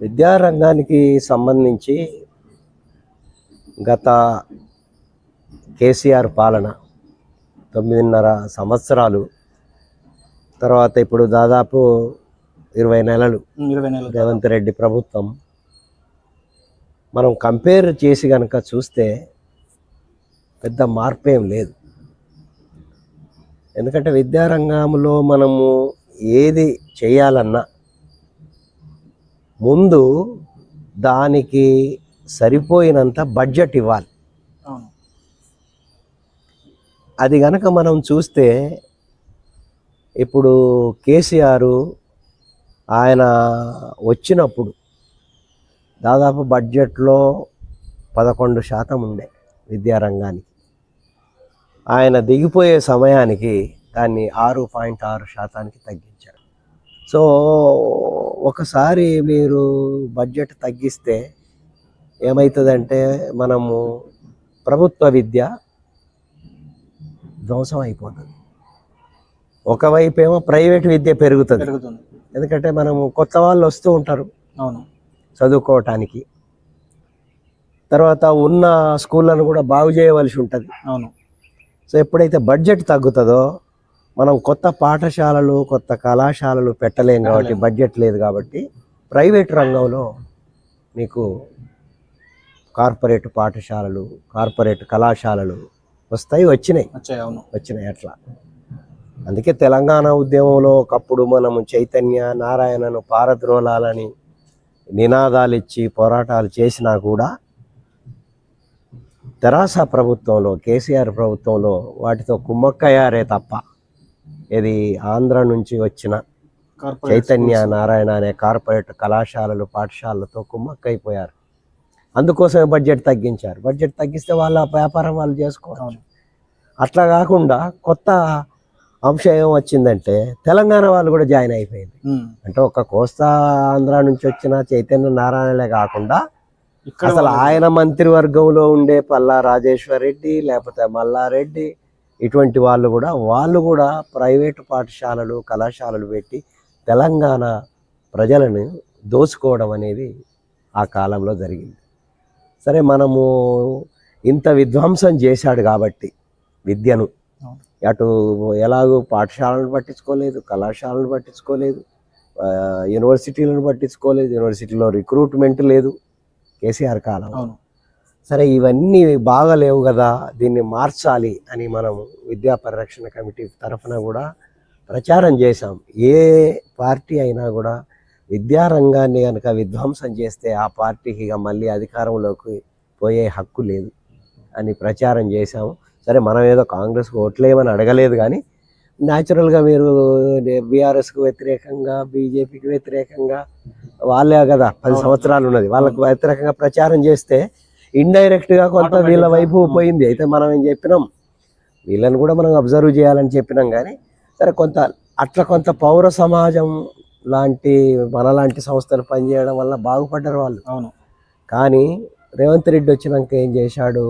విద్యారంగానికి సంబంధించి గత కేసీఆర్ పాలన తొమ్మిదిన్నర సంవత్సరాలు తర్వాత ఇప్పుడు దాదాపు ఇరవై నెలలు ఇరవై నెలలు. రేవంత్ రెడ్డి ప్రభుత్వం. మనం కంపేర్ చేసి కనుక చూస్తే పెద్ద మార్పు ఏం లేదు. ఎందుకంటే విద్యారంగంలో మనము ఏది చేయాలన్నా ముందు దానికి సరిపోయినంత బడ్జెట్ ఇవ్వాలి. అది గనక మనం చూస్తే ఇప్పుడు కేసీఆర్ ఆయన వచ్చినప్పుడు దాదాపు బడ్జెట్లో పదకొండు శాతం ఉండే విద్యారంగానికి. ఆయన దిగిపోయే సమయానికి దాన్ని ఆరు పాయింట్ ఆరు శాతానికి తగ్గించారు. సో ఒకసారి మీరు బడ్జెట్ తగ్గిస్తే ఏమవుతుందంటే మనము ప్రభుత్వ విద్య ధ్వంసం అయిపోతుంది. ఒకవైపు ఏమో ప్రైవేట్ విద్య పెరుగుతుంది. పెరుగుతుంది. ఎందుకంటే మనము కొత్త వాళ్ళు వస్తూ ఉంటారు. అవును. చదువుకోవటానికి. తర్వాత ఉన్న స్కూళ్ళను కూడా బాగు చేయవలసి ఉంటుంది. అవును. సో ఎప్పుడైతే బడ్జెట్ తగ్గుతుందో మనం కొత్త పాఠశాలలు కొత్త కళాశాలలు పెట్టలేం కాబట్టి బడ్జెట్ లేదు కాబట్టి ప్రైవేట్ రంగంలో మీకు కార్పొరేట్ పాఠశాలలు కార్పొరేట్ కళాశాలలు వస్తాయి వచ్చినాయి. వచ్చినాయి అట్లా. అందుకే తెలంగాణ ఉద్యమంలో ఒకప్పుడు మనము చైతన్య నారాయణను పారద్రోలాలని నినాదాలు ఇచ్చి పోరాటాలు చేసినా కూడా తెరాస ప్రభుత్వంలో కేసీఆర్ ప్రభుత్వంలో వాటితో కుమ్మక్కయ్యారే తప్ప ఇది ఆంధ్ర నుంచి వచ్చిన చైతన్య నారాయణ అనే కార్పొరేట్ కళాశాలలు పాఠశాలలతో కుమ్మక్కైపోయారు. అందుకోసమే బడ్జెట్ తగ్గించారు. బడ్జెట్ తగ్గిస్తే వాళ్ళ వ్యాపారం వాళ్ళు చేసుకోవాలి అట్లా కాకుండా కొత్త అంశం ఏం వచ్చిందంటే తెలంగాణ వాళ్ళు కూడా జాయిన్ అయిపోయింది. అంటే ఒక కోస్తా ఆంధ్ర నుంచి వచ్చిన చైతన్య నారాయణలే కాకుండా అసలు ఆయన మంత్రివర్గంలో ఉండే పల్లా రాజేశ్వర్ రెడ్డి లేకపోతే మల్లారెడ్డి ఇటువంటి వాళ్ళు కూడా వాళ్ళు కూడా ప్రైవేటు పాఠశాలలు కళాశాలలు పెట్టి తెలంగాణ ప్రజలను దోచుకోవడం అనేది ఆ కాలంలో జరిగింది. సరే మనము ఇంత విధ్వంసం చేశాడు కాబట్టి విద్యను. అటు ఎలాగో పాఠశాలను పట్టించుకోలేదు కళాశాలను పట్టించుకోలేదు యూనివర్సిటీలను పట్టించుకోలేదు యూనివర్సిటీలో రిక్రూట్మెంట్ లేదు. కేసీఆర్ కాలం. సరే ఇవన్నీ బాగలేవు కదా దీన్ని మార్చాలి అని మనం విద్యా పరిరక్షణ కమిటీ తరఫున కూడా ప్రచారం చేశాం. ఏ పార్టీ అయినా కూడా విద్యారంగాన్ని కనుక విధ్వంసం చేస్తే ఆ పార్టీకి ఇక మళ్ళీ అధికారంలోకి పోయే హక్కు లేదు అని ప్రచారం చేశాము. సరే మనం ఏదో కాంగ్రెస్కి ఓట్లేమని అడగలేదు కానీ న్యాచురల్గా మీరు బీఆర్ఎస్కు వ్యతిరేకంగా బీజేపీకి వ్యతిరేకంగా వాళ్ళే కదా పది సంవత్సరాలు ఉన్నది. వాళ్ళకు వ్యతిరేకంగా ప్రచారం చేస్తే ఇండైరెక్ట్గా కొంత వీళ్ళ వైపు పోయింది. అయితే మనం ఏం చెప్పినాం? వీళ్ళని కూడా మనం అబ్జర్వ్ చేయాలని చెప్పినాం కానీ సరే కొంత అట్లా కొంత పౌర సమాజం లాంటి మనలాంటి సంస్థలు పనిచేయడం వల్ల బాగుపడ్డారు వాళ్ళు. అవును. కానీ రేవంత్ రెడ్డి వచ్చినాక ఏం చేశాడు?